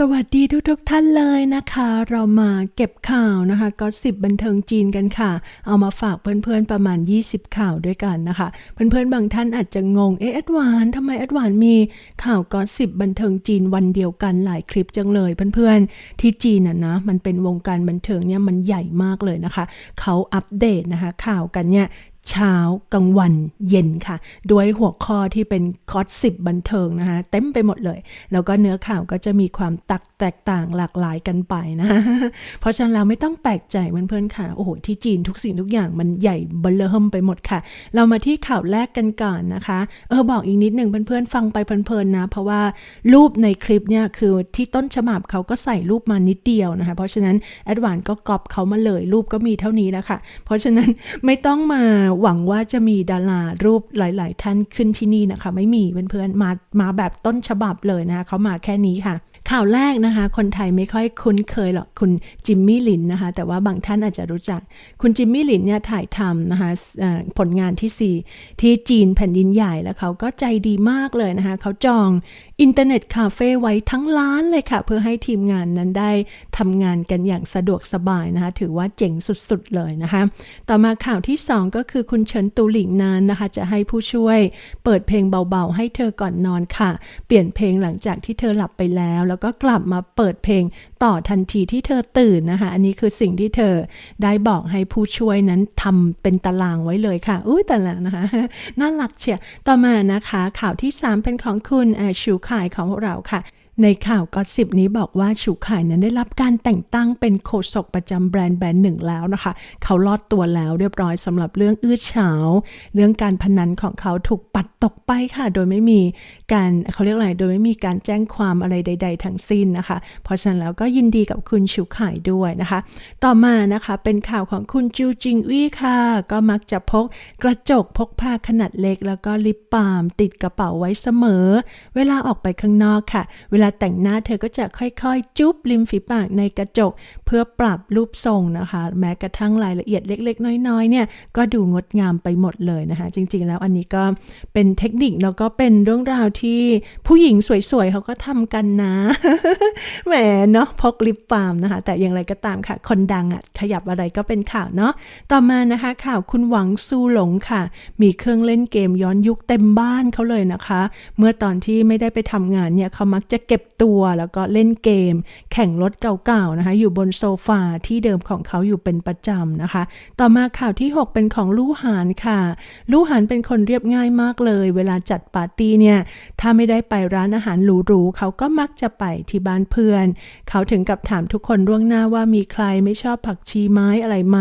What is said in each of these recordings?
สวัสดีทุกทท่านเลยนะคะ เรามาเก็บข่าวนะคะก็สิบบันเทิงจีนกันค่ะ เอามาฝากเพื่อนๆประมาณ 20 ข่าวด้วยกันนะคะ เพื่อนๆบางท่านอาจจะงงเอ๊ะแอดวานทำไมแอดวานมีข่าวก็สิบบันเทิงจีนวันเดียวกันหลายคลิปจังเลยเพื่อนๆ ที่จีนน่ะนะมันเป็นวงการบันเทิงเนี่ยมันใหญ่มากเลยนะคะ เขาอัปเดตนะคะ ข่าวกันเนี่ย เช้ากลางวันเย็นค่ะ ด้วยหัวข้อที่เป็นคอร์สสิบบันเทิงนะคะเต็มไปหมดเลย แล้วก็เนื้อข่าวก็จะมีความตักแตกต่างหลากหลายกันไปนะะเพราะฉะนั้นเราไม่ต้องแปลกใจเพื่อนๆค่ะ โอ้โห ที่จีนทุกสิ่งทุกอย่างมันใหญ่เบลเริ่มไปหมดค่ะ เรามาที่ข่าวแรกกันก่อนนะคะ เออบอกอีกนิดหนึ่งเพื่อนๆฟังไปเพลินๆนะ เพราะว่ารูปในคลิปเนี่ยคือที่ต้นฉบับเขาก็ใส่รูปมานิดเดียวนะคะ เพราะฉะนั้นแอดวานก็ก๊อปเขามาเลยรูปก็มีเท่านี้แล้วค่ะ เพราะฉะนั้นไม่ต้องมาหวังว่าจะมีดารารูปหลาย ๆ ท่านขึ้นที่นี่นะคะ ไม่มีเพื่อนๆมามาแบบต้นฉบับเลยนะคะเขามาแค่นี้ค่ะ ข่าวแรกนะคะ คนไทยไม่ค่อยคุ้นเคยหรอกคุณจิมมี่หลินนะคะ แต่ว่าบางท่านอาจจะรู้จัก คุณจิมมี่หลินเนี่ยถ่ายทำนะคะผลงานที่ 4 ที่จีนแผ่นดินใหญ่แล้วเขาก็ใจดีมากเลยนะคะ เขาจองอินเทอร์เน็ตคาเฟ่ไว้ทั้งร้านเลยค่ะ เพื่อให้ทีมงานนั้นได้ทำงานกันอย่างสะดวกสบายนะคะ ถือว่าเจ๋งสุดๆเลยนะคะ ต่อมาข่าวที่ 2 ก็คือคุณเฉินตูหลิงนานนะคะ จะให้ผู้ช่วย เปิดเพลงเบาๆ ให้เธอก่อนนอนค่ะ เปลี่ยนเพลงหลังจากที่เธอหลับไปแล้วแล้วก็กลับมาเปิดเพลงต่อทันทีที่เธอตื่นนะคะ อันนี้คือสิ่งที่เธอได้บอกให้ผู้ช่วยนั้นทำเป็นตารางไว้เลยค่ะ อุ้ยตารางนะคะ น่ารักเชียต่อมานะคะ ข่าวที่ 3 เป็นของคุณแอชูขายของพวกเราค่ะ ในข่าวก็สิบนี้บอกว่าชูข่ายนั้นได้รับการแต่งตั้งเป็นโฆษกประจำแบรนด์แบรนด์หนึ่งแล้วนะคะ เขาลอดตัวแล้วเรียบร้อยสำหรับเรื่องอื้อฉาวเรื่องการพนันของเขาถูกปัดตกไปค่ะ โดยไม่มีการเขาเรียกอะไรโดยไม่มีการแจ้งความอะไรใด ๆ ทั้งสิ้นนะคะ เพราะฉะนั้นแล้วก็ยินดีกับคุณชูข่ายด้วยนะคะ ต่อมานะคะเป็นข่าวของคุณจูจิงอี้ค่ะ ก็มักจะพกกระจกพกพาขนาดเล็ก แล้วก็ลิปบาล์มติดกระเป๋าไว้เสมอ เวลาออกไปข้างนอกค่ะ เวลาแต่งหน้าเธอก็จะค่อยๆ จุ๊บริมฝีปากในกระจก เพื่อปรับรูปทรงนะคะ แม้กระทั่งรายละเอียดเล็ก ๆ น้อยๆเนี่ยก็ดูงดงามไปหมดเลยนะคะ จริงๆ แล้วอันนี้ก็เป็นเทคนิคแล้วก็เป็นเรื่องราวที่ผู้หญิงสวยๆเขาก็ทำกันนะแหมเนาะพกลิปบาล์มนะคะ แต่อย่างไรก็ตามค่ะ คนดังอะ่ะขยับอะไรก็เป็นข่าวเนาะต่อมานะคะข่าวคุณหวังซูหลงค่ะ มีเครื่องเล่นเกมย้อนยุคเต็มบ้านเขาเลยนะคะ เมื่อตอนที่ไม่ได้ไปทำงานเนี่ยเขามักจะเก็บก็บตัวแล้วก็เล่นเกม แข่งรถเก่าๆนะคะ อยู่บนโซฟาที่เดิมของเขาอยู่เป็นประจำนะคะ ต่อมาข่าวที่ 6 เป็นของลู่หานค่ะ ลู่หานเป็นคนเรียบง่ายมากเลย เวลาจัดปาร์ตี้เนี่ย ถ้าไม่ได้ไปร้านอาหารหรูๆเขาก็มักจะไปที่บ้านเพื่อน เขาถึงกับถามทุกคนล่วงหน้าว่ามีใครไม่ชอบผักชีไม้อะไรไหม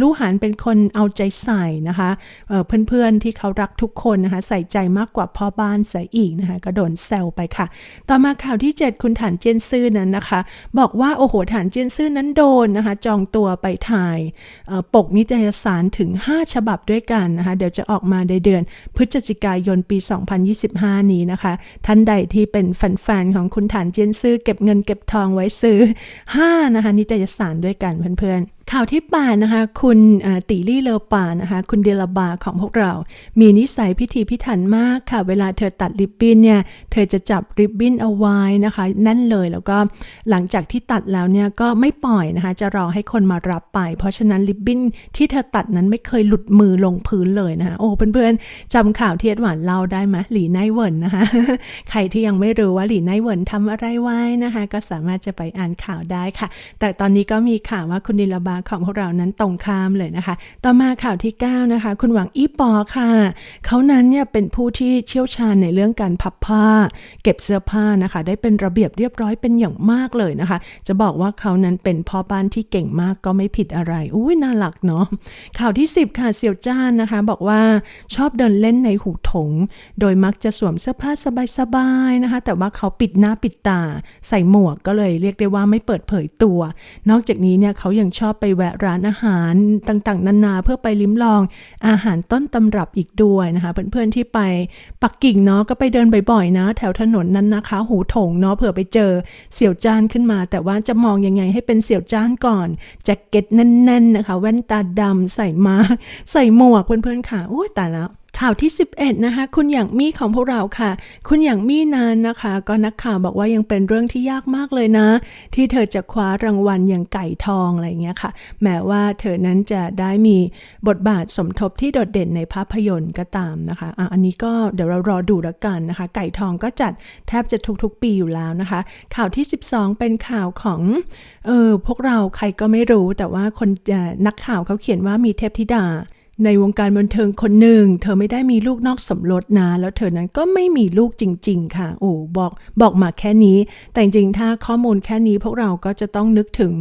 ลู่หานเป็นคนเอาใจใส่นะคะเเพื่อนๆที่เขารักทุกคนนะคะ ใส่ใจมากกว่าพ่อบ้านเสียอีกนะคะ ก็โดนแซวไปค่ะ ต่อมาค่ะข่าวที่ 7 คุณฐานเจียนซื่อนั้นนะคะ บอกว่าโอ้โหฐานเจียนซื่อนั้นโดนนะคะ จองตัวไปถ่ายปกนิตยสารถึง 5 ฉบับด้วยกันนะคะ เดี๋ยวจะออกมาในเดือน พฤศจิกายนปี 2025 นี้นะคะ ท่านใดที่เป็นแฟนๆของคุณฐานเจียนซื่อเก็บเงินเก็บทองไว้ซื้อ5นะคะนิตยสารด้วยกันเพื่อนๆ ข่าวที่ป่านนะคะ คุณตีลี่เลอปานะคะ คุณเดลบาของพวกเรา มีนิสัยพิธีพิถันมากค่ะ เวลาเธอตัดริบบิ้นเนี่ย เธอจะจับริบบิ้นเอาไว้นะคะแนั่นเลยแล้วก็หลังจากที่ตัดแล้วเนี่ยก็ไม่ปล่อยนะคะ จะรอให้คนมารับไป เพราะฉะนั้นริบบิ้นที่เธอตัดนั้นไม่เคยหลุดมือลงพื้นเลยนะคะโอ้เพื่อนๆจำข่าวที่เอ็ดหวานเล่าได้ไหมหลีไนเวิร์นนะคะ ใครที่ยังไม่รู้ว่าหลีไนเวิร์นทำอะไรไว้นะคะ ก็สามารถจะไปอ่านข่าวได้ค่ะ แต่ตอนนี้ก็มีข่าวว่าคุณดิลบาของพวกเรานั้นตรงข้ามเลยนะคะ ต่อมาข่าวที่ 9 นะคะ คุณหวังอีปอค่ะ เขานั้นเนี่ยเป็นผู้ที่เชี่ยวชาญในเรื่องการพับผ้า เก็บเสื้อผ้านะคะ ได้เป็นระเบียบเรียบร้อยเป็นอย่างมากเลยนะคะ จะบอกว่าเขานั้นเป็นพ่อบ้านที่เก่งมากก็ไม่ผิดอะไร อุ้ยน่ารักเนาะ ข่าวที่ 10 ค่ะเสี่ยวจ้านนะคะ บอกว่าชอบเดินเล่นในหูถง โดยมักจะสวมเสื้อผ้าสบายๆนะคะ แต่ว่าเขาปิดหน้าปิดตา ใส่หมวกก็เลยเรียกได้ว่าไม่เปิดเผยตัว นอกจากนี้เนี่ยเขายังชอบไปแวะร้านอาหารต่างๆ นานาเพื่อไปลิ้มลองอาหารต้นตำรับอีกด้วยนะคะเพื่อนๆที่ไปปักกิ่งเนาะก็ไปเดินบ่อยๆนะ แถวถนนนั้นนะคะ หูถงเนาะเผื่อไปเจอเสี่ยวจ้านขึ้นมา แต่ว่าจะมองยังไงให้เป็นเสี่ยวจ้านก่อนแจ็คเก็ตแน่นๆนะคะ แว่นตาดำใส่มาใส่หมวกเพื่อนๆค่ะอุ้ยตายแล้ว ข่าวที่ 11 นะคะ คุณอย่างมี่ของพวกเราค่ะ คุณอย่างมี่นั้นนะคะ ก็นักข่าวบอกว่ายังเป็นเรื่องที่ยากมากเลยนะ ที่เธอจะคว้ารางวัลอย่างไก่ทองอะไรอย่างเงี้ยค่ะ แม้ว่าเธอนั้นจะได้มีบทบาทสมทบที่โดดเด่นในภาพยนตร์ก็ตามนะคะอะอันนี้ก็เดี๋ยวเรารอดูล้วกันนะคะ ไก่ทองก็จัดแทบจะทุกๆ ปีอยู่แล้วนะคะ ข่าวที่ 12 เป็นข่าวของเออพวกเราใครก็ไม่รู้แต่ว่าคนนักข่าวเขาเขียนว่ามีเทพธิดา ในวงการบันเทิงคนหนึ่ง เธอไม่ได้มีลูกนอกสมรสนะ แล้วเธอนั้นก็ไม่มีลูกจริง ๆ ค่ะ โอ้บอกบอกมาแค่นี้ แต่จริงๆ ถ้าข้อมูลแค่นี้พวกเราก็จะต้องนึกถึง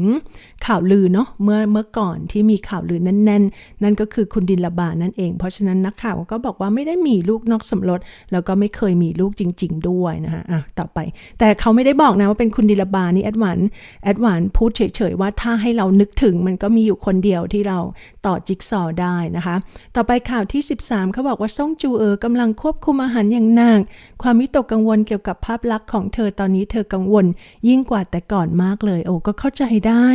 ข่าวลือเนาะ เมื่อเมื่อก่อนที่มีข่าวลือแน่น ๆ นั่นก็คือคุณดินละบานั่นเอง เพราะฉะนั้นนักข่าวก็บอกว่าไม่ได้มีลูกนอกสมรส แล้วก็ไม่เคยมีลูกจริง ๆ ด้วยนะคะอะต่อไป แต่เขาไม่ได้บอกนะว่าเป็นคุณดินละบานี่แอดวานแอดวานพูดเฉยๆว่าถ้าให้เรานึกถึงมันก็มีอยู่คนเดียวที่เราต่อจิ๊กซอว์ได้นะคะต่อไปข่าวที่ 13เขาบอกว่าซ่งจูเอ๋อกำลังควบคุมอาหารอย่างหนักความวิตกกังวลเกี่ยวกับภาพลักษณ์ของเธอตอนนี้เธอกังวล ยิ่งกว่าแต่ก่อนมากเลย โอ้ก็เข้าใจได้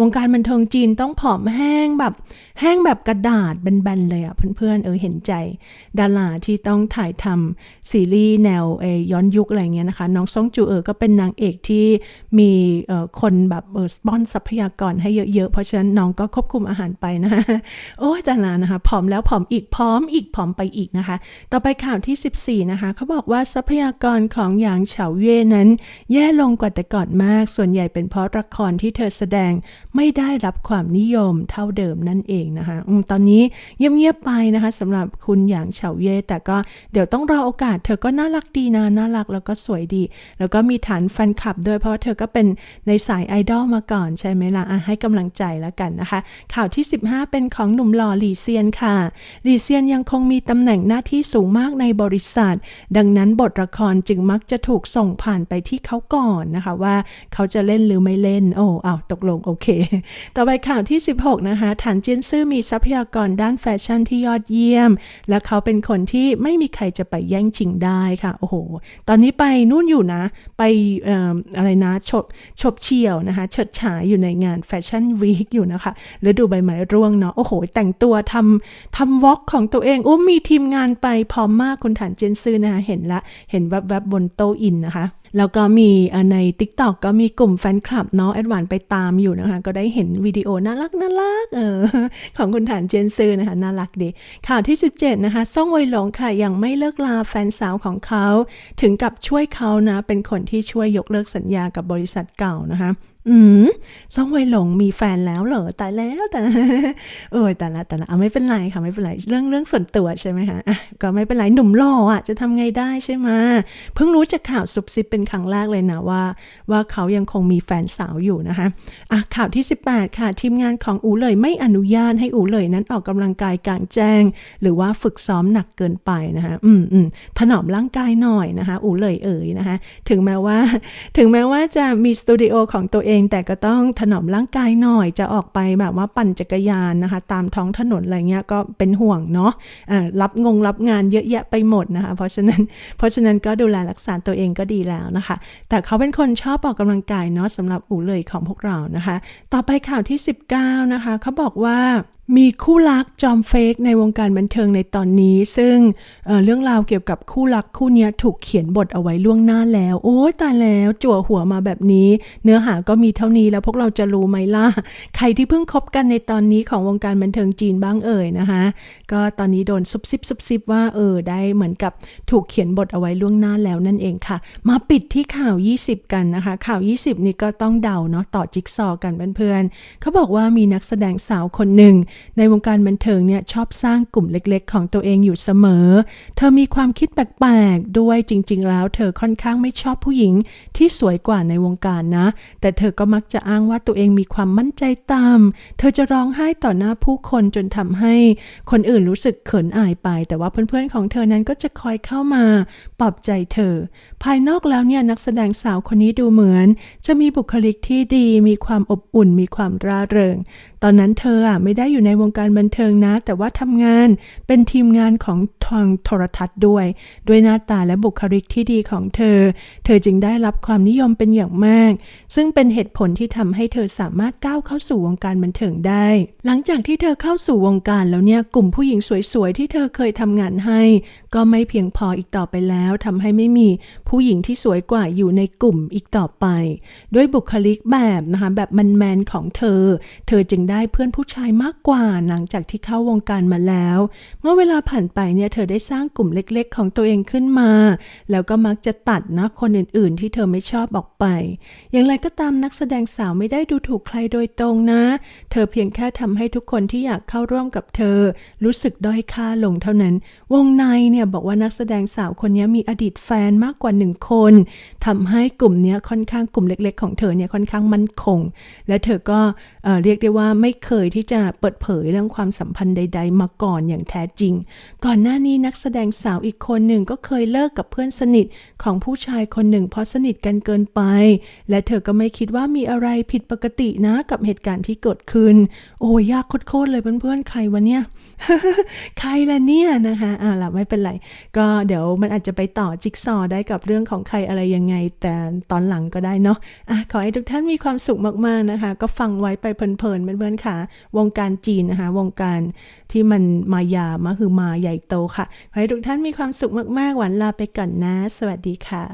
วงการบันเทิงจีนต้องผอมแห้งแบบ แห้งแบบกระดาษแบนๆเลยอะเพื่อนๆเออเห็นใจ ดาราที่ต้องถ่ายทำซีรีส์แนวเอย้อนยุคอะไรเงี้ยนะคะ น้องซ่งจูเอ๋อก็เป็นนางเอกที่มีเอ่อคนแบบเออสปอนทรัพยากรให้เยอะๆ เพราะฉะนั้นน้องก็ควบคุมอาหารไปนะคะโอ้ยดารานะคะผอมแล้วผอมอีกผอมอีกผอมไปอีกนะคะ ต่อไปข่าวที่ 14 นะคะเขาบอกว่าทรัพยากรของหยางเฉาเย่นั้น แย่ลงกว่าแต่ก่อนมาก ส่วนใหญ่เป็นเพราะละครที่เธอแสดงไม่ได้รับความนิยมเท่าเดิมนั่นเองนะคะอตอนนี้เงียบๆไปนะคะสำหรับคุณหยางเฉาเย่แต่ก็เดี๋ยวต้องรอโอกาส เธอก็น่ารักดีนะน่ารักแล้วก็สวยดี แล้วก็มีฐานแฟนคลับด้วยเพราะเธอก็เป็นในสายไอดอลมาก่อนใช่ไหมล่ะอะให้กำลังใจแล้วกันนะคะ ข่าวที่ 15 เป็นของหนุ่มหล่อหลีเซียนค่ะหลีเซียนยังคงมีตำแหน่งหน้าที่สูงมากในบริษัท ดังนั้นบทละครจึงมักจะถูกส่งผ่านไปที่เขาก่อนนะคะว่าเขาจะเล่นหรือไม่เล่นโอ้เอ้าตกลงโอเค ต่อไปข่าวที่ 16 นะคะฐานเจียนซือมีทรัพยากรด้านแฟชั่นที่ยอดเยี่ยม และเขาเป็นคนที่ไม่มีใครจะไปแย่งชิงได้ค่ะ โอ้โห ตอนนี้ไปนู่นอยู่นะ ไปอออะไรนะฉบฉบเฉี่ยวนะคะเฉิดฉายอยู่ในงานแฟชั่นวีคอยู่นะคะฤดูใบไม้ร่วงเนาะ โอ้โห แต่งตัวทำทำวอล์กของตัวเองโอ้มีทีมงานไปพร้อมมากคุณฐานเจนซื่อนะคะเห็นละ เห็นแวบๆบบนโตะอินนะคะ แล้วก็มีใน TikTok ก็มีกลุ่มแฟนคลับเนาะแอดวานไปตามอยู่นะคะ ก็ได้เห็นวิดีโอน่ารักน่ารักเออของคุณฐานเจนซือนะคะ น่ารักดี ข่าวที่ 17 นะคะซ่องไวยหลงค่ะยังไม่เลิกลาแฟนสาวของเขา ถึงกับช่วยเขานะ เป็นคนที่ช่วยยกเลิกสัญญากับบริษัทเก่านะคะ อืมซ่องเวหลงมีแฟนแล้วเหรอตายแล้วแต่เออแต่ละแต่ละเอาไม่เป็นไรค่ะไม่เป็นไรเรื่องเรื่องส่วนตัวใช่ไหมคะอะก็ไม่เป็นไรหนุ่มหล่ออะจะทำไงได้ใช่ไหมเพิ่งรู้จากข่าวซุบซิบเป็นครั้งแรกเลยนะว่า ว่าเขายังคงมีแฟนสาวอยู่นะคะอะข่าวที่ 18 ค่ะ ทีมงานของอูเลยไม่อนุญาตให้อูเลยนั้นออกกำลังกายกลางแจ้ง หรือว่าฝึกซ้อมหนักเกินไปนะคะอืมอืมถนอมร่างกายหน่อยนะคะ อูเลยเอ่ยนะคะ ถึงแม้ว่า ถึงแม้ว่าจะมีสตูดิโอของตัวเองแต่ก็ต้องถนอมร่างกายหน่อยจะออกไปแบบว่าปั่นจักรยานนะคะ ตามท้องถนนอะไรเงี้ยก็เป็นห่วงเนาะะรับงงรับงานเยอะแยะไปหมดนะคะ เพราะฉะนั้นเพราะฉะนั้นก็ดูแลรักษาตัวเองก็ดีแล้วนะคะ แต่เขาเป็นคนชอบออกกำลังกายเนาะสำหรับอูเลยของพวกเรานะคะ ต่อไปข่าวที่ 19 นะคะเขาบอกว่า มีคู่รักจอมเฟกในวงการบันเทิงในตอนนี้ ซึ่งเเรื่องราวเกี่ยวกับคู่รักคู่นี้ถูกเขียนบทเอาไว้ล่วงหน้าแล้ว โอ้ยตายแล้วจั่วหัวมาแบบนี้ เนื้อหาก็มีเท่านี้แล้วพวกเราจะรู้ไหมล่ะ ใครที่เพิ่งคบกันในตอนนี้ของวงการบันเทิงจีนบ้างเอ่ยนะคะ ก็ตอนนี้โดนซุบซิบซุบซิบว่าเออได้เหมือนกับถูกเขียนบทเอาไว้ล่วงหน้าแล้วนั่นเองค่ะ มาปิดที่ข่าว 20 กันนะคะ ข่าว 20 นี่ก็ต้องเดาเนาะต่อจิ๊กซอว์กันเพื่อนๆเขาบอกว่ามีนักแสดงสาวคนหนึ่งในวงการบันเทิงเนี่ยชอบสร้างกลุ่มเล็กๆ ของตัวเองอยู่เสมอ เธอมีความคิดแปลกๆ ด้วยจริงๆ แล้ว เธอค่อนข้างไม่ชอบผู้หญิงที่สวยกว่าในวงการนะ แต่เธอก็มักจะอ้างว่าตัวเองมีความมั่นใจต่ำเธอจะร้องไห้ต่อหน้าผู้คนจนทำให้คนอื่นรู้สึกเขินอายไป แต่ว่าเพื่อนๆของเธอนั้นก็จะคอยเข้ามาปลอบใจเธอ ภายนอกแล้วเนี่ยนักแสดงสาวคนนี้ดูเหมือน จะมีบุคลิกที่ดี มีความอบอุ่น มีความร่าเริง ตอนนั้นเธออะไม่ได้อยู่ในในวงการบันเทิงนะ แต่ว่าทำงานเป็นทีมงานของทางโทรทัศน์ด้วย ด้วยหน้าตาและบุคลิกที่ดีของเธอ เธอจึงได้รับความนิยมเป็นอย่างมาก ซึ่งเป็นเหตุผลที่ทำให้เธอสามารถก้าวเข้าสู่วงการบันเทิงได้ หลังจากที่เธอเข้าสู่วงการแล้วเนี่ยกลุ่มผู้หญิงสวยๆที่เธอเคยทำงานให้ ก็ไม่เพียงพออีกต่อไปแล้วทำให้ไม่มีผู้หญิงที่สวยกว่าอยู่ในกลุ่มอีกต่อไป ด้วยบุคลิกแบบนะคะแบบมันแมนๆของเธอ เธอจึงได้เพื่อนผู้ชายมากกว่าหลังจากที่เข้าวงการมาแล้ว เมื่อเวลาผ่านไปเนี่ยเธอได้สร้างกลุ่มเล็กๆ ของตัวเองขึ้นมา แล้วก็มักจะตัดนะคนอื่นๆ ที่เธอไม่ชอบออกไป อย่างไรก็ตามนักแสดงสาวไม่ได้ดูถูกใครโดยตรงนะ เธอเพียงแค่ทำให้ทุกคนที่อยากเข้าร่วมกับเธอ รู้สึกด้อยค่าลงเท่านั้น วงในเนี่ยบอกว่านักแสดงสาวคนนี้มีอดีตแฟนมากกว่าหนึ่งคนทำให้กลุ่มนี้ค่อนข้างกลุ่มเล็ก ๆ ของเธอเนี่ยค่อนข้างมั่นคง และเธอก็เอ่อเรียกได้ว่าไม่เคยที่จะเปิดเผยเรื่องความสัมพันธ์ใด ๆ มาก่อนอย่างแท้จริง ก่อนหน้านี้นักแสดงสาวอีกคนหนึ่งก็เคยเลิกกับเพื่อนสนิทของผู้ชายคนหนึ่งเพราะสนิทกันเกินไป และเธอก็ไม่คิดว่ามีอะไรผิดปกตินะกับเหตุการณ์ที่เกิดขึ้น โอ้ยากโคตรเลยเพื่อนๆใครวะเนี่ยใครละเนี่ยนะคะอ่าล่ะไม่เป็นไร ก็เดี๋ยวมันอาจจะไปต่อจิ๊กซอได้กับเรื่องของใครอะไรยังไง แต่ตอนหลังก็ได้เนาะอะขอให้ทุกท่านมีความสุขมากๆนะคะ ก็ฟังไว้ไปเพลินๆเพื่อนๆค่ะ วงการจีนนะคะ วงการที่มันมายามาคือมาใหญ่โตค่ะ ขอให้ทุกท่านมีความสุขมาก ๆ หวันลาไปก่อนนะ สวัสดีค่ะ